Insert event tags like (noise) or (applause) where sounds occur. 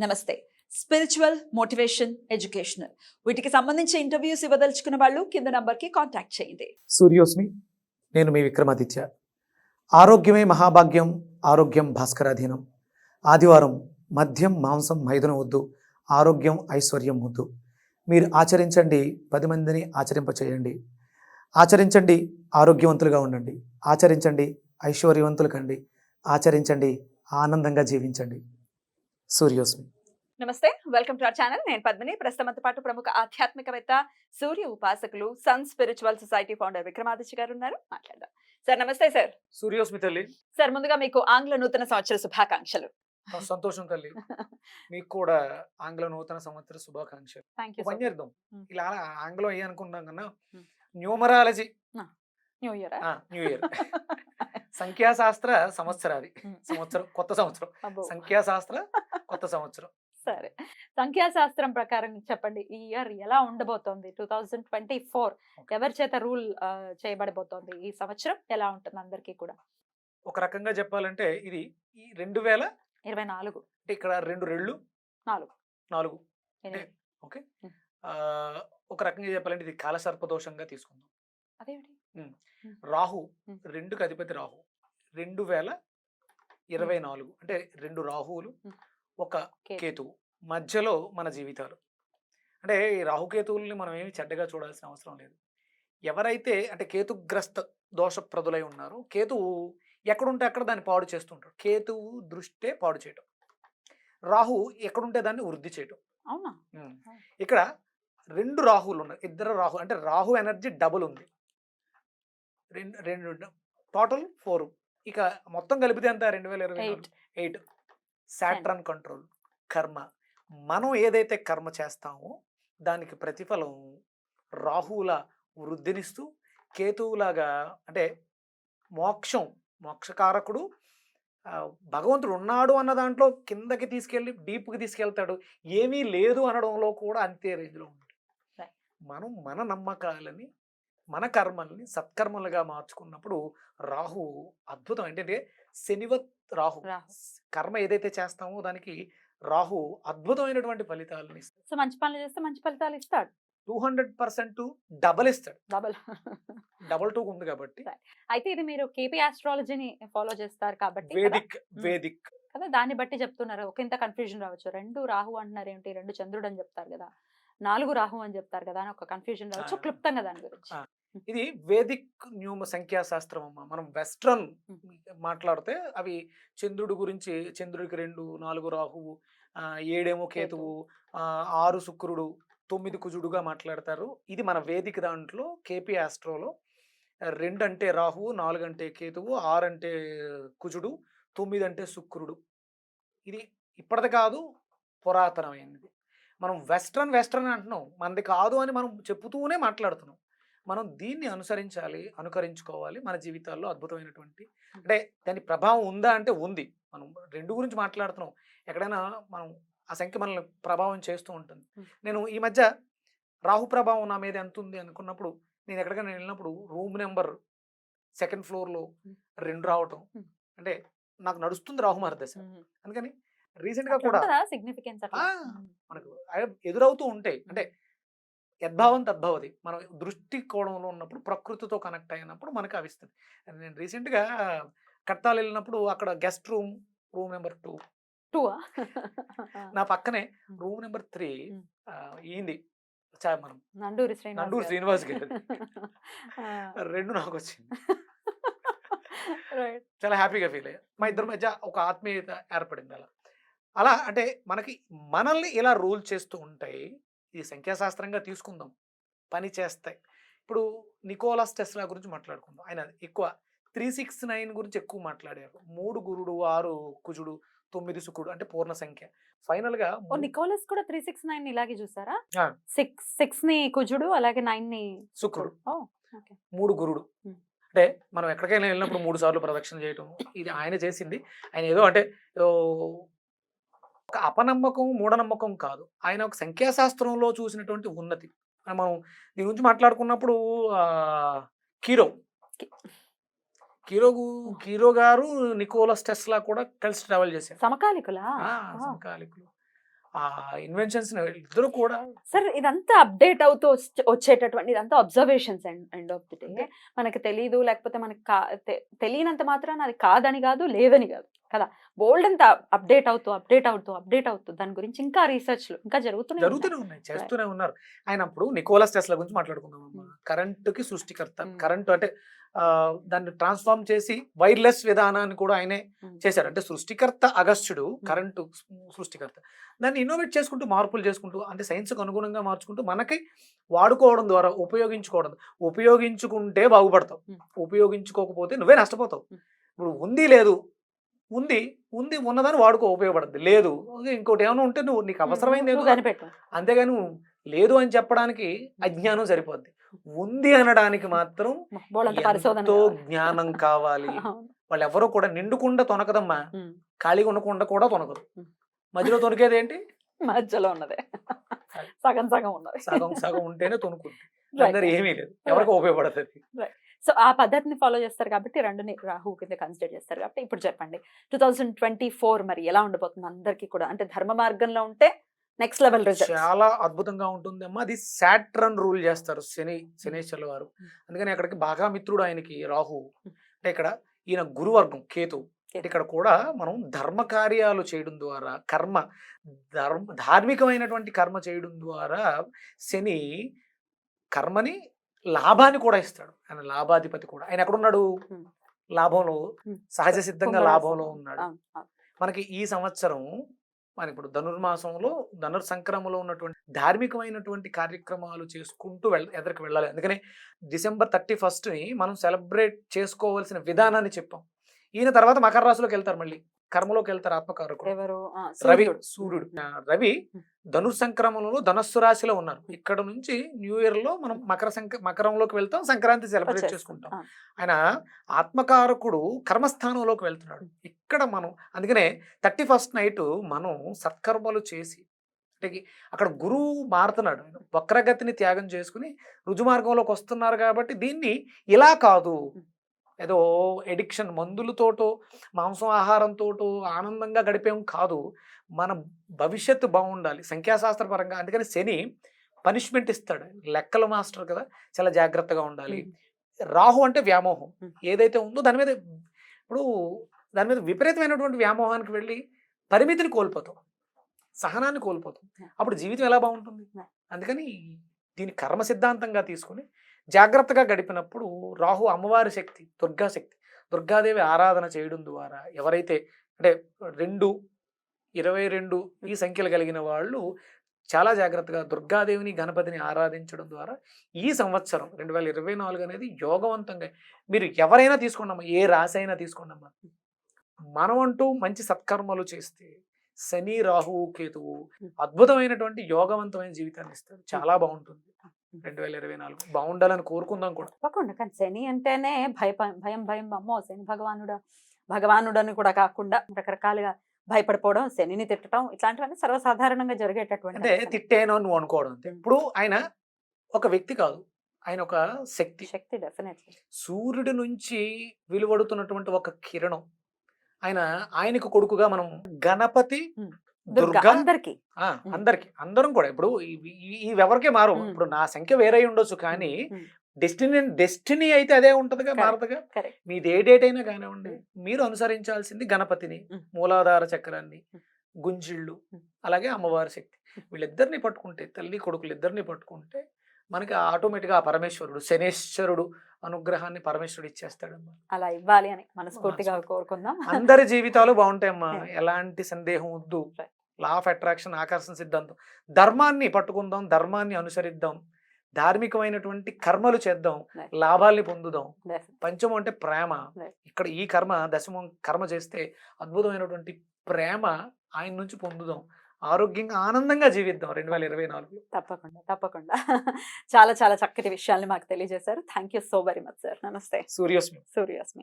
నమస్తే. Spiritual motivation educational వీటికి సంబంధించి ఇంటర్వ్యూస్ ఇవ్వదలుచుకున్న వాళ్ళు కింద నంబర్కి కాంటాక్ట్ చేయండి. సూర్యోస్మి నేను మీ విక్రమాదిత్య. ఆరోగ్యమే మహాభాగ్యం ఆరోగ్యం భాస్కరాధీనం. ఆదివారం మద్యం మాంసం మైదనం వద్దు ఆరోగ్యం ఐశ్వర్యం వద్దు. మీరు ఆచరించండి పది మందిని ఆచరింపచేయండి. ఆచరించండి ఆరోగ్యవంతులుగా ఉండండి. ఆచరించండి ఐశ్వర్యవంతులు కండి. ఆచరించండి ఆనందంగా జీవించండి. సూర్యోస్మి నమస్తే వెల్కమ్ టు అవర్ ఛానల్. నేను పద్మిని. ప్రస్తుతంతో పాటు ప్రముఖ ఆధ్యాత్మికవేత్త సూర్య ఉపాసకులు sun spiritual society founder Vikramaditya garu ఉన్నారు. మాట్లాడదాం. సార్ నమస్తే సార్. సూర్యోస్మి తల్లి. సార్ ముందుగా మీకు ఆంగ్ల నూతన సంవత్సర శుభాకాంక్షలు. సంతోషం తల్లి. మీకు కూడా ఆంగ్ల నూతన సంవత్సర శుభాకాంక్షలు. పని చేద్దాం Hmm. ఇలా ఆంగ్లం అయ్యి అనుకున్నాం కన్నా Hmm. Numerology. New year? New year. సంఖ్యాశాస్త్ర సంవత్సరాది. సంవత్సరం కొత్త సంవత్సరం. సంఖ్యాశాస్త్ర కొత్త సంవత్సరం. సరే. సంఖ్యాశాస్త్రం ప్రకారం చెప్పండి. ఈ ఇయర్ ఎలా ఉండబోతోంది? టూ థౌజండ్ ట్వంటీ ఫోర్ ఎవరి చేత రూల్ చేయబడబోతోంది? ఈ సంవత్సరం ఎలా ఉంటుంది అందరికీ కూడా? ఒక రకంగా చెప్పాలంటే ఇది ఈ రెండు వేల ఇరవై నాలుగు. అంటే ఇక్కడ రెండు రెళ్ళు నాలుగు. నాలుగు. ఓకే. ఒక రకంగా చెప్పాలంటే ఇది కాలసర్ప దోషంగా తీసుకుందాం. అదేమిటి? రాహు. రెండుకి అధిపతి రాహు. రెండు వేల ఇరవై నాలుగు. అంటే రెండు రాహువులు. ఒక కేతు. కేతువు మధ్యలో మన జీవితాలు. అంటే ఈ రాహుకేతువుల్ని మనం ఏమి చెడ్డగా చూడాల్సిన అవసరం లేదు. ఎవరైతే అంటే కేతుగ్రస్త దోషప్రదులై ఉన్నారో కేతువు ఎక్కడుంటే అక్కడ దాన్ని పాడు చేస్తుంటాడు. కేతువు దృష్టే పాడు చేయటం. రాహు ఎక్కడుంటే దాన్ని వృద్ధి చేయటం. అవునా. ఇక్కడ రెండు రాహులు ఉన్నాయి. ఇద్దరు రాహు అంటే రాహు ఎనర్జీ డబుల్ ఉంది. రెండు రెండు టోటల్ ఫోర్. ఇక మొత్తం కలిపితే ఎంత? రెండు వేల ఇరవై ఎయిట్. సాట్రన్ కంట్రోల్ కర్మ. మనం ఏదైతే కర్మ చేస్తామో దానికి ప్రతిఫలం రాహువుల వృద్ధినిస్తూ కేతువులాగా అంటే మోక్షం మోక్షకారకుడు భగవంతుడు ఉన్నాడు అన్న దాంట్లో కిందకి తీసుకెళ్ళి డీప్కి తీసుకెళ్తాడు. ఏమీ లేదు అనడంలో కూడా అంతే రేంజ్లో ఉంటుంది. మనం మన నమ్మకాలని మన కర్మల్ని సత్కర్మలుగా మార్చుకున్నప్పుడు రాహు అద్భుతం. ఏంటంటే శనివత్ రాహు. కర్మ ఏదైతే చేస్తామో దానికి రాహు అద్భుతమైనటువంటి ఫలితాలను ఇస్తాడు. సో మంచి పనులు చేస్తే మంచి ఫలితాలు ఇస్తాడు. టూ హండ్రెడ్ పర్సెంట్ డబల్ ఇస్తాడు. డబల్. డబల్ టూ ఉంది కాబట్టి. అయితే ఇది మీరు కేపీ ఆస్ట్రాలజీని ఫాలో చేస్తారు కాబట్టి? Vedic Vedic. కదా దాన్ని బట్టి చెప్తున్నారు. ఒక ఇంత కన్ఫ్యూజన్ రావచ్చు. రెండు రాహు అంటున్నారు ఏంటి? రెండు చంద్రుడు అని చెప్తారు కదా. నాలుగు రాహు అని చెప్తారు కదా అని ఒక కన్ఫ్యూజన్ రావచ్చు. క్లుప్తంగా దాని గురించి. ఇది వేదిక్ న్యూమ సంఖ్యాశాస్త్రం అమ్మ మనం వెస్ట్రన్. మాట్లాడితే అవి చంద్రుడి గురించి చంద్రుడికి రెండు నాలుగు రాహువు ఏడేమో కేతువు ఆరు శుక్రుడు తొమ్మిది కుజుడుగా మాట్లాడతారు. ఇది మన వేదిక దాంట్లో కేపీ ఆస్ట్రోలో రెండు అంటే రాహువు నాలుగు అంటే కేతువు ఆరు అంటే కుజుడు తొమ్మిది అంటే శుక్రుడు. ఇది ఇప్పటిది కాదు పురాతనమైనది. మనం వెస్ట్రన్ వెస్ట్రన్ అంటున్నాం. మనది కాదు అని మనం చెప్పుతూనే మాట్లాడుతున్నాం. మనం దీన్ని అనుసరించాలి అనుకరించుకోవాలి మన జీవితాల్లో అద్భుతమైనటువంటి అంటే దాని ప్రభావం ఉందా అంటే ఉంది. మనం రెండు గురించి మాట్లాడుతున్నాం. ఎక్కడైనా మనం ఆ సంఖ్య మనల్ని ప్రభావం చేస్తూ ఉంటుంది. నేను ఈ మధ్య రాహు ప్రభావం నా మీద ఎంత ఉంది అనుకున్నప్పుడు నేను ఎక్కడికైనా వెళ్ళినప్పుడు రూమ్ నెంబర్ సెకండ్ ఫ్లోర్లో. రెండు రావటం. అంటే నాకు నడుస్తుంది రాహు మహర్దశ అందుకని రీసెంట్గా కూడా సిగ్నిఫికెన్స్ మనకు ఎదురవుతూ ఉంటాయి. అంటే యద్భావం తద్భవతి మనం దృష్టి కోణంలో ఉన్నప్పుడు ప్రకృతితో కనెక్ట్ అయినప్పుడు మనకు అవిస్తుంది నేను రీసెంట్గా కట్టాలు వెళ్ళినప్పుడు అక్కడ guest room room number two. Two నా పక్కనే రూమ్ నెంబర్ త్రీ. ఈంది మనం నండూరి శ్రీనివాస్ నండూరు గారు. శ్రీనివాస్ గారు రెండు నాకు వచ్చింది. చాలా హ్యాపీగా ఫీల్ అయ్యా. మా ఇద్దరి మధ్య ఒక ఆత్మీయత ఏర్పడింది అలా. అలా అంటే మనకి మనల్ని ఇలా రూల్ చేస్తూ ఉంటాయి ఇది సంఖ్యాశాస్త్రంగా తీసుకుందాం. పని చేస్తాయి. ఇప్పుడు నికోలస్ టెస్లా గురించి మాట్లాడుకుందాం. ఆయన ఎక్కువ త్రీ సిక్స్ నైన్ గురించి ఎక్కువ మాట్లాడారు. మూడు గురుడు ఆరు కుజుడు తొమ్మిది శుకుడు అంటే పూర్ణ సంఖ్య. ఫైనల్గా నికోలస్ కూడా త్రీ సిక్స్ నైన్ ఇలాగే చూసారా. సిక్స్ సిక్స్ని కుజుడు అలాగే నైన్ని శుక్రుడు మూడు గురుడు. అంటే మనం ఎక్కడికైనా వెళ్ళినప్పుడు మూడు సార్లు ప్రదక్షిణ చేయటం. ఇది ఆయన చేసింది. ఆయన ఏదో అంటే ఒక అపనమ్మకం మూఢనమ్మకం కాదు. ఆయన ఒక సంఖ్యాశాస్త్రంలో చూసినటువంటి ఉన్నతి. మనం దీని గురించి మాట్లాడుకున్నప్పుడు కీరో. కీరో కీరో గారు నికోలస్ టెస్లా కూడా కలిసి ట్రావెల్ చేశారు. సమకాలికులా. సమకాలికులు. ఆ ఇన్వెన్షన్స్ ఇద్దరు కూడా సార్ ఇదంతా అప్డేట్ అవుతూ వచ్చే- వచ్చేటటువంటి ఇదంతా observations end of the day. మనకి తెలీదు లేకపోతే మనకి తెలియనంత మాత్రాన అది కాదని కాదు లేదని కాదు. కదా బోల్డ్ అంత అప్డేట్ అవుతూ అప్డేట్ అవుతూ అప్డేట్ అవుతూ దాని గురించి ఇంకా రీసెర్చ్లు ఇంకా జరుగుతున్నాయి జరుగుతూనే ఉన్నాయి చేస్తూనే ఉన్నారు ఆయన అప్పుడు నికోలస్ టెస్లా గురించి Hmm. కరెంటుకి సృష్టికర్త. కరెంటు అంటే దాన్ని ట్రాన్స్ఫార్మ్ చేసి వైర్లెస్ విధానాన్ని కూడా ఆయనే. చేశారు అంటే సృష్టికర్త అగస్త్యుడు కరెంటు సృష్టికర్త దాన్ని ఇన్నోవేట్ చేసుకుంటూ మార్పులు చేసుకుంటూ అంటే సైన్స్కి అనుగుణంగా మార్చుకుంటూ మనకి వాడుకోవడం ద్వారా ఉపయోగించుకోవడం ఉపయోగించుకుంటే బాగుపడతావు. ఉపయోగించుకోకపోతే నువ్వే నష్టపోతావు. ఇప్పుడు ఉంది లేదు ఉంది ఉంది ఉన్నదాన్ని వాడుకో ఉపయోగపడుతుంది లేదు ఇంకోటి ఏమైనా ఉంటే నువ్వు నీకు అవసరమైంది ఏదో కనిపెట్టు అంతేగాని లేదు అని చెప్పడానికి అజ్ఞానం సరిపోద్ది. ఉంది అనడానికి మాత్రం ఎంతో. జ్ఞానం కావాలి. (laughs) వాళ్ళు ఎవరో కూడా నిండుకుండా తొనకదమ్మా. ఖాళీగా ఉండకుండా కూడా తొనకదు. మధ్యలో తొనికేది ఏంటి? (laughs) మధ్యలో ఉన్నదే. సగం సగం ఉన్నది. సగం సగం ఉంటేనే తొనుకుంది. (laughs) అందరు ఏమీ లేదు. ఎవరికి ఉపయోగపడుతుంది. సో ఆ పద్ధతిని ఫాలో చేస్తారు కాబట్టి రెండుని రాహు కింద కన్సిడర్ చేస్తారు కాబట్టి ఇప్పుడు చెప్పండి. టూ థౌజండ్ ట్వంటీ ఫోర్ మరి ఎలా ఉండబోతుంది అందరికీ కూడా? అంటే ధర్మ మార్గంలో ఉంటే నెక్స్ట్ లెవెల్ రిజల్ట్ చాలా అద్భుతంగా ఉంటుంది అమ్మా అది సాట్రన్ రూల్ చేస్తారు శని శనేశ్వర్ల వారు. ఉమ్. అందుకని అక్కడికి బాగా మిత్రుడు ఆయనకి రాహు. అంటే ఇక్కడ ఈయన గురువర్గం కేతు. ఇక్కడ కూడా మనం ధర్మ కార్యాలు చేయడం ద్వారా కర్మ ధర్మ ధార్మికమైనటువంటి కర్మ చేయడం ద్వారా శని కర్మని లాభాన్ని కూడా ఇస్తాడు ఆయన లాభాధిపతి కూడా ఆయన ఎక్కడున్నాడు. లాభంలో. సహజ సిద్ధంగా. లాభంలో ఉన్నాడు. మనకి ఈ సంవత్సరం మన ఇప్పుడు ధనుర్మాసంలో ధనుర్ సంక్రమంలో ఉన్నటువంటి ధార్మికమైనటువంటి కార్యక్రమాలు చేసుకుంటూ వెళ్ళ ఎదరికి వెళ్ళాలి అందుకని డిసెంబర్ థర్టీ ని మనం సెలబ్రేట్ చేసుకోవాల్సిన విధానాన్ని చెప్పాం ఈయన తర్వాత మకర రాశిలోకి వెళ్తారు మళ్ళీ. కర్మలోకి వెళ్తారు ఆత్మకారకుడు. రవి సూర్యుడు. రవి ఉమ్. ధనుర్ సంక్రమణలో ధనస్సు రాశిలో ఉన్నారు. ఇక్కడ నుంచి న్యూ ఇయర్లో మనం మకర సంక మకరంలోకి వెళ్తాం సంక్రాంతి సెలబ్రేట్. చేసుకుంటాం. ఆయన ఆత్మకారకుడు కర్మస్థానంలోకి వెళ్తున్నాడు. ఇక్కడ మనం అందుకనే థర్టీ ఫస్ట్ నైట్ మనం సత్కర్మలు చేసి అంటే అక్కడ గురువు మారుతున్నాడు. వక్రగతిని త్యాగం చేసుకుని రుజుమార్గంలోకి వస్తున్నారు కాబట్టి దీన్ని ఇలా కాదు. ఏదో ఎడిక్షన్ మందులతోటో మాంసం ఆహారంతోటో ఆనందంగా గడిపేం కాదు మన భవిష్యత్తు బాగుండాలి సంఖ్యాశాస్త్ర పరంగా అందుకని శని పనిష్మెంట్ ఇస్తాడు లెక్కల మాస్టర్ కదా చాలా జాగ్రత్తగా ఉండాలి. రాహు అంటే వ్యామోహం. ఏదైతే ఉందో దాని మీద ఇప్పుడు దాని మీద విపరీతమైనటువంటి వ్యామోహానికి వెళ్ళి పరిమితిని కోల్పోతాం సహనాన్ని కోల్పోతాం. అప్పుడు జీవితం ఎలా బాగుంటుంది. అందుకని దీని కర్మ సిద్ధాంతంగా తీసుకుని జాగ్రత్తగా గడిపినప్పుడు రాహు అమ్మవారి శక్తి దుర్గా శక్తి. దుర్గాదేవి ఆరాధన చేయడం ద్వారా ఎవరైతే అంటే రెండు ఇరవై రెండు ఈ సంఖ్యలు కలిగిన వాళ్ళు చాలా జాగ్రత్తగా దుర్గాదేవిని గణపతిని ఆరాధించడం ద్వారా ఈ సంవత్సరం రెండు వేల ఇరవై నాలుగు అనేది యోగవంతంగా మీరు ఎవరైనా తీసుకోండమ్మా ఏ రాశి అయినా తీసుకోండమ్మా. మనం అంటూ మంచి సత్కర్మలు చేస్తే శని రాహు కేతువు అద్భుతమైనటువంటి యోగవంతమైన జీవితాన్ని ఇస్తారు. చాలా బాగుంటుంది. రెండు వేల ఇరవై నాలుగు. బాగుండాలని కోరుకుందాం కూడా. తప్పకుండా. కానీ శని అంటేనే భయ భయం భయం అమ్మో! శని భగవానుడా భగవానుడు అని కూడా కాకుండా రకరకాలుగా భయపడిపోవడం శనిని తిట్టడం ఇట్లాంటివన్నీ సర్వసాధారణంగా జరిగేటటువంటి అంటే. తిట్టేనో నువ్వు అనుకోవడం అంతే. ఇప్పుడు ఆయన ఒక వ్యక్తి కాదు. ఆయన ఒక శక్తి. శక్తి డెఫినెట్లీ. సూర్యుడి నుంచి వెలువడుతున్నటువంటి ఒక కిరణం. ఆయన ఆయనకు కొడుకుగా మనం గణపతి అందరికి అందరికి అందరం కూడా ఇప్పుడు ఇవి ఎవరికే మారు. ఇప్పుడు నా సంఖ్య వేరే ఉండొచ్చు కానీ డెస్టినీ డెస్టినీ అయితే అదే ఉంటదిగా. మారదుగా మీది ఏ డేట్ అయినా కానివ్వండి మీరు అనుసరించాల్సింది గణపతిని. మూలాధార చక్రాన్ని. గుంజిళ్ళు. అలాగే అమ్మవారి శక్తి. వీళ్ళిద్దరిని పట్టుకుంటే తల్లి కొడుకులు ఇద్దరిని పట్టుకుంటే మనకి ఆటోమేటిక్గా ఆ పరమేశ్వరుడు శనేశ్వరుడు అనుగ్రహాన్ని పరమేశ్వరుడు ఇచ్చేస్తాడమ్మా అలా ఇవ్వాలి అని మనస్ఫూర్తిగా మనస్ఫూర్తి. కోరుకుందాం అందరి జీవితాలు బాగుంటాయమ్మా. (laughs) ఎలాంటి సందేహం వద్దు. లా ఆఫ్ అట్రాక్షన్ ఆకర్షణ సిద్ధాంతం. ధర్మాన్ని పట్టుకుందాం ధర్మాన్ని అనుసరిద్దాం ధార్మికమైనటువంటి కర్మలు చేద్దాం. లాభాల్ని పొందుదాం. పంచమం అంటే ప్రేమ. ఇక్కడ ఈ కర్మ దశమం కర్మ చేస్తే అద్భుతమైనటువంటి ప్రేమ ఆయన నుంచి పొందుదాం. ఆరోగ్యంగా ఆనందంగా జీవిద్దాం రెండు వేల ఇరవై నాలుగులో. తప్పకుండా తప్పకుండా. చాలా చాలా చక్కటి విషయాల్ని మాకు తెలియజేశారు. Thank you so very much sir నమస్తే సూర్యోస్మి. సూర్యాస్మి.